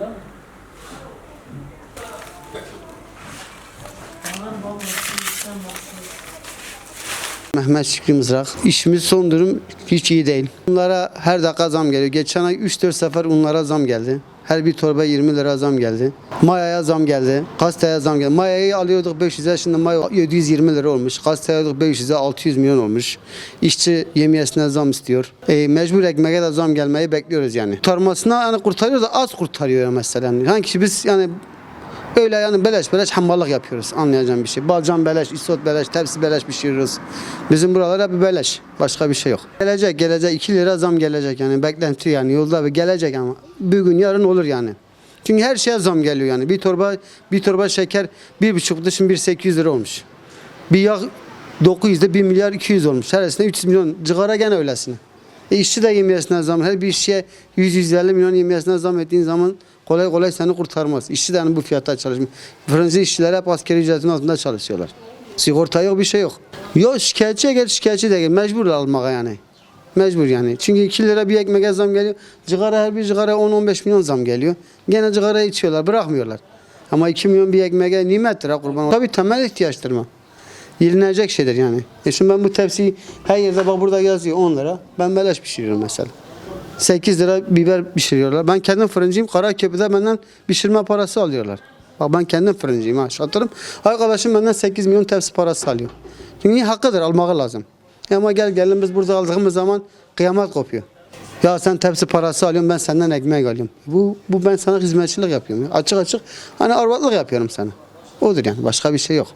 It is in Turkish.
não? Mehmet Şükrü Mızrak. İşimiz son durum hiç iyi değil. Bunlara her dakika zam geliyor. Geçen ay 3-4 sefer unlara zam geldi. Her bir torba 20 lira zam geldi. Mayaya zam geldi. Gazeteye zam geldi. Mayayı alıyorduk 500'e şimdi maya 720 lira olmuş. Gazeteye alıyorduk 500'e 600 milyon olmuş. İşçi yemiyesine zam istiyor. E, mecbur ekmeğe de zam gelmeyi bekliyoruz yani. Kurtarmasına yani kurtarıyor da az kurtarıyor mesela. Yani. Biz yani Öyle yani beleş beleş hammallık yapıyoruz anlayacağım bir şey. Balcan beleş, isot beleş, tepsi beleş pişiriyoruz. Bizim buralar hep beleş. Başka bir şey yok. Gelecek gelecek 2 lira zam gelecek yani beklenti yani yolda bir gelecek ama bugün yarın olur yani. Çünkü her şeye zam geliyor yani. Bir torba bir torba şeker bir buçuk şimdi bir 800 lira olmuş. Bir yağ 900'de 1 milyar 200 olmuş. Her 300 milyon. Cigara gene öylesine. E işçi de yemiyesine zam. Her bir işçiye 100-150 milyon yemiyesine zam ettiğin zaman kolay kolay seni kurtarmaz. İşçi de yani bu fiyata çalışmıyor. Fransız işçiler hep askeri ücretin altında çalışıyorlar. Sigorta yok bir şey yok. Yok şikayetçiye gel şikayetçi de gel. Mecbur almaya yani. Mecbur yani. Çünkü 2 lira bir ekmeğe zam geliyor. Cigara her bir cigara 10-15 milyon zam geliyor. Gene cigara içiyorlar bırakmıyorlar. Ama 2 milyon bir ekmeğe nimettir ha kurban. Tabii temel ihtiyaçtır mı? Yenilecek şeydir yani. E şimdi ben bu tepsiyi her yerde bak burada yazıyor 10 lira. Ben beleş pişiriyorum mesela. 8 lira biber pişiriyorlar. Ben kendim fırıncıyım. Karaköprü'de benden pişirme parası alıyorlar. Bak ben kendim fırıncıyım ha şatırım. Arkadaşım benden 8 milyon tepsi parası alıyor. Çünkü hakkıdır almağı lazım. Ama gel gelin biz burada aldığımız zaman kıyamet kopuyor. Ya sen tepsi parası alıyorsun ben senden ekmek alıyorum. Bu, bu ben sana hizmetçilik yapıyorum. ya. Açık açık hani arvatlık yapıyorum sana. Odur yani başka bir şey yok.